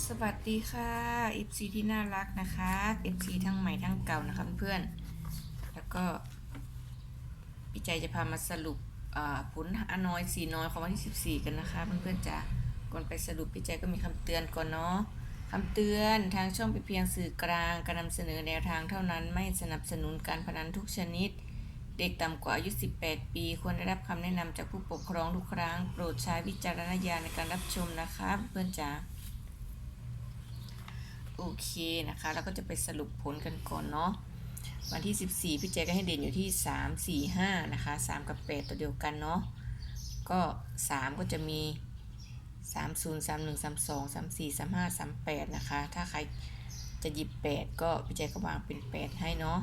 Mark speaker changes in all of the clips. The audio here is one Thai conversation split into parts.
Speaker 1: สวัสดีค่ะ FC ที่น่ารักนะคะ FC ทั้งใหม่ทั้งเก่านะคะเพื่อนๆแล้วก็พี่ใจจะพามาสรุปผลอน้อยสีน้อยของวันที่ 14 กันนะคะเพื่อนๆจ้ะก่อนไปสรุปพี่ใจก็มีคำเตือนก่อนเนาะคำเตือนทางช่องเป็นเพียงสื่อกลางการนำเสนอแนวทางเท่านั้นไม่สนับสนุนการพนันทุกชนิด เด็กต่ำกว่าอายุ 18 ปี ควรได้รับคำแนะนำจากผู้ปกครองทุกครั้ง โปรดใช้วิจารณญาณในการรับชมนะคะเพื่อนจ๋า โอเคนะคะแล้วก็จะไปสรุปผลกันก่อนเนาะวันที่ 14 พี่เจก็ให้เด่นอยู่ที่ 3 4 5 นะคะ 3 กับ 8 ตัวเดียวกันเนาะก็ 3 ก็จะมี 3 0 3 1 3 2 3 4 3 5 3 8 นะคะ ถ้าใครจะหยิบ 8 ก็พี่เจก็วางเป็น 8 ให้เนาะ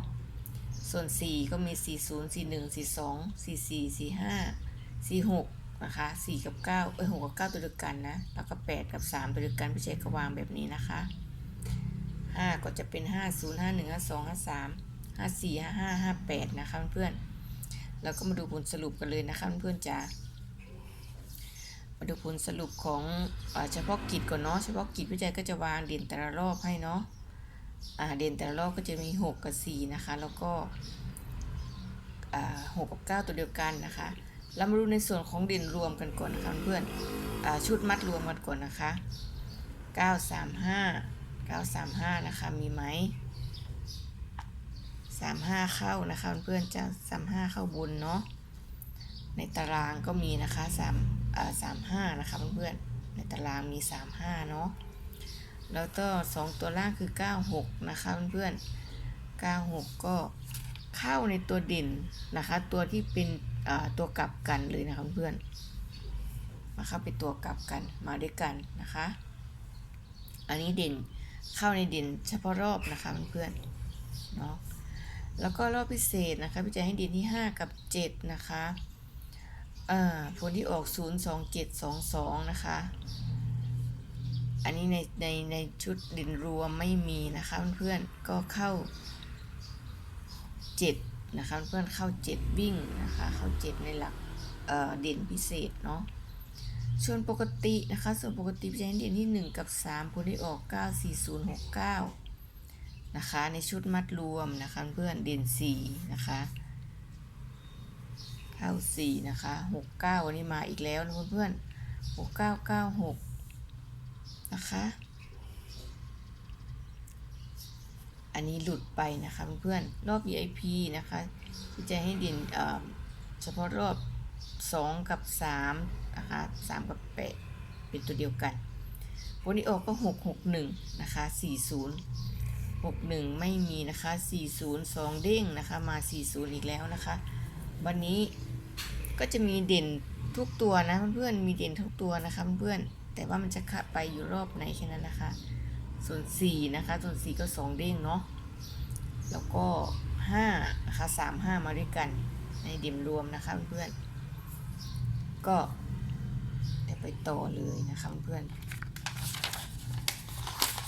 Speaker 1: ส่วน 4 ก็มี 4 0 4 1 4 2 4 4 4 5 4 6 นะคะ 4 กับ 9 เอ้ย 6 กับ 9 ตัวเดียวกันนะ แล้วก็ 8 กับ 3 ตัวเดียวกันพี่เจก็วางแบบนี้นะคะ ห้าก็จะเป็นห้าศูนย์ห้าหนึ่งห้าสองห้าสามห้าสี่ห้าห้าห้าแปดนะคะเพื่อนๆแล้วก็มาดูผลสรุปกันเลยนะคะเพื่อนๆจ๋ามาดูผลสรุปของเอเฉพาะกิจก่อนเนาะเฉพาะกิจพี่ใจก็จะวางเด่นแต่ละรอบให้เนาะอ่าเด่นแต่ละรอบก็จะมีหกกับสี่นะคะ แล้วก็หกกับเก้าตัวเดียวกันนะคะเรามาดูในส่วนของเด่นรวมกันก่อนนะคะเพื่อนอชุดมัดรวมกันก่อนนะคะเก้าสามห้า 935 นะคะ มีไหม 35 เข้านะคะ เพื่อนจะ35 เข้าบนเนาะ ในตารางก็มีนะคะ3อ่า35 นะคะเพื่อนๆ ในตารางมี 35 เนาะ แล้วก็ 2 ตัวล่างคือ 96 นะคะเพื่อนๆ 96 ก็เข้าในตัวด่นนะคะ ตัวที่เป็นตัวกลับกันเลยนะคะเพื่อนมาเข้าเป็นตัวกลับกันมาด้วยกันนะคะ อันนี้เด่น เข้าในด่นเฉพาะรอบนะคะเพื่อนๆเนาะแล้วก็รอบพิเศษนะคะพี่จะให้ด่นที่ 5 กับ 7 นะคะเอ่อผลที่ออก 0 2 7 2 2 นะคะ อันนี้ในในในชุดด่นรวมไม่มีนะคะเพื่อนๆก็เข้า 7 นะคะเพื่อนเข้า 7 วิ่งนะคะ เข้า 7 ในหลักด่นพิเศษเนาะ ส่วนปกตินะคะ ส่วนปกติจะให้เด่นที่ 1 กับ 3 ผลที่ออก 9 4 0 6 9 นะคะ ในชุดมัดรวมนะคะเพื่อนเด่น 4 นะคะเข้า4นะคะ 69 วันนี้มาอีกแล้วนะเพื่อนๆ6996 นะคะ อันนี้หลุดไปนะคะเพื่อนๆรอบ VIP นะคะที่จะให้เด่นเอ่อเฉพาะรอบ 2 กับ3นะคะ3กับ8เป็นตัวเดียวกันผลที่ออกก็ 661 นะคะ 40 61 ไม่มีนะคะ 40 2 เด้งนะคะ มา 40 อีกแล้วนะคะ วันนี้ก็จะมีเด่นทุกตัวนะเพื่อนๆมีเด่นทุกตัวนะคะเพื่อนๆแต่ว่ามันจะขับไปอยู่รอบไหนแค่นั้นนะคะ ส่วน4นะคะ ส่วน 4 ก็ 2 เด้งเนาะแล้วก็5นะคะ3 5 มาด้วยกันในเด่มรวมนะคะเพื่อนๆ ก็เดี๋ยวไปต่อเลยนะคะเพื่อน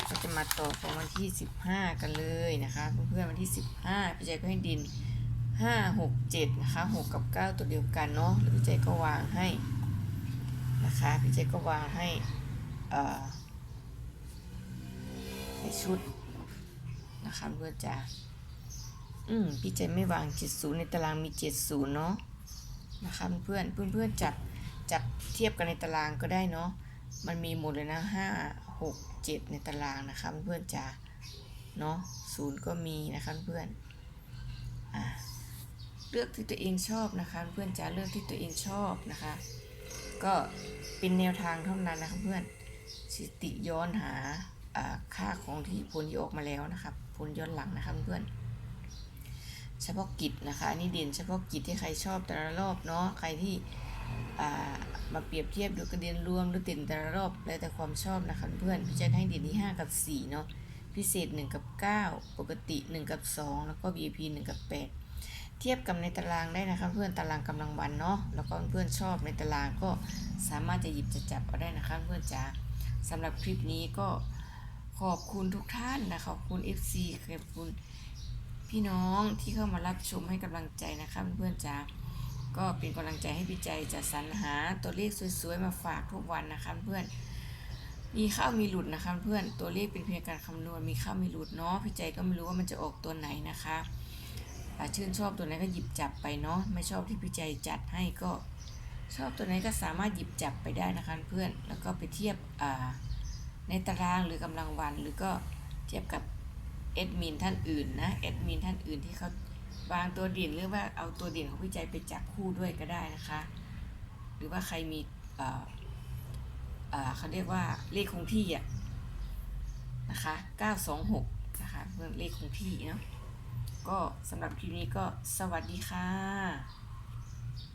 Speaker 1: ก็จะมาต่อของวันที่ 15 กันเลยนะคะเพื่อนๆวันที่ 15พี่ใจก็ให้ดิน 5 6 7นะคะ6กับ 9 ตัวเดียวกันเนาะแล้วพี่ใจก็วางให้นะคะพี่ใจก็วางให้ในชุดนะคะเพื่อนจ้าอืมพี่ใจไม่วาง 70 ในตารางมี 70 เนาะ นะคะเพื่อนเพื่อนเพื่อนๆจับจับเทียบกันในตารางก็ได้เนาะมันมีหมดเลยนะ5 6 7ในตารางนะคะเพื่อนๆจ้าเนาะศูนย์ก็มีนะคะเพื่อนอ่าเลือกที่ตัวเองชอบนะคะ เพื่อนจะเลือกที่ตัวเองชอบนะคะ ก็เป็นแนวทางเท่านั้นนะคะเพื่อนสติย้อนหาอ่าค่าของที่ผลที่ออกมาแล้วนะครับผลย้อนหลังนะคะเพื่อน เฉพาะกิจนะคะอันนี่เด่นเฉพาะกิจที่ใครชอบแต่ละรอบเนาะใครที่มาเปรียบเทียบดูกระเด็นรวมหรือเด่นแต่ละรอบแล้วแต่ความชอบนะคะเพื่อนพี่จะให้เด่นที่ 5 กับ 4 เนาะพิเศษ 1 กับ 9 ปกติ 1 กับ 2 แล้วก็ VIP 1 กับ 8 เทียบกับในตารางได้นะคะเพื่อนตารางกำลังวันเนาะแล้วก็เพื่อนชอบในตารางก็สามารถจะหยิบจะจับเอาได้นะคะเพื่อนจ๋าสำหรับคลิปนี้ก็ขอบคุณทุกท่านนะขอบคุณ FC ขอบคุณ พี่น้องที่เข้ามารับชมให้กำลังใจนะคะเพื่อนๆจ๋าก็เป็นกำลังใจให้พี่ใจจะสรรหาตัวเลขสวยๆมาฝากทุกวันนะคะเพื่อนมีเข้ามีหลุดนะคะเพื่อนตัวเลขเป็นเพียงการคำนวณมีเข้ามีหลุดเนาะพี่ใจก็ไม่รู้ว่ามันจะออกตัวไหนนะคะอ่าชื่นชอบตัวไหนก็หยิบจับไปเนาะไม่ชอบที่พี่ใจจัดให้ก็ชอบตัวไหนก็สามารถหยิบจับไปได้นะคะเพื่อนแล้วก็ไปเทียบในตารางหรือกำลังวันหรือก็เทียบกับ แอดมินท่านอื่นนะแอดมินท่านอื่นที่เขาวางตัวด่นหรือว่าเอาตัวด่นของพี่ใจไปจับคู่ด้วยก็ได้นะคะ หรือว่าใครมีเขาเรียกว่าเลขคงที่อะนะคะ926นะคะเพื่อนเลขคงที่เนาะก็สำหรับคลิปนี้ก็สวัสดีค่ะ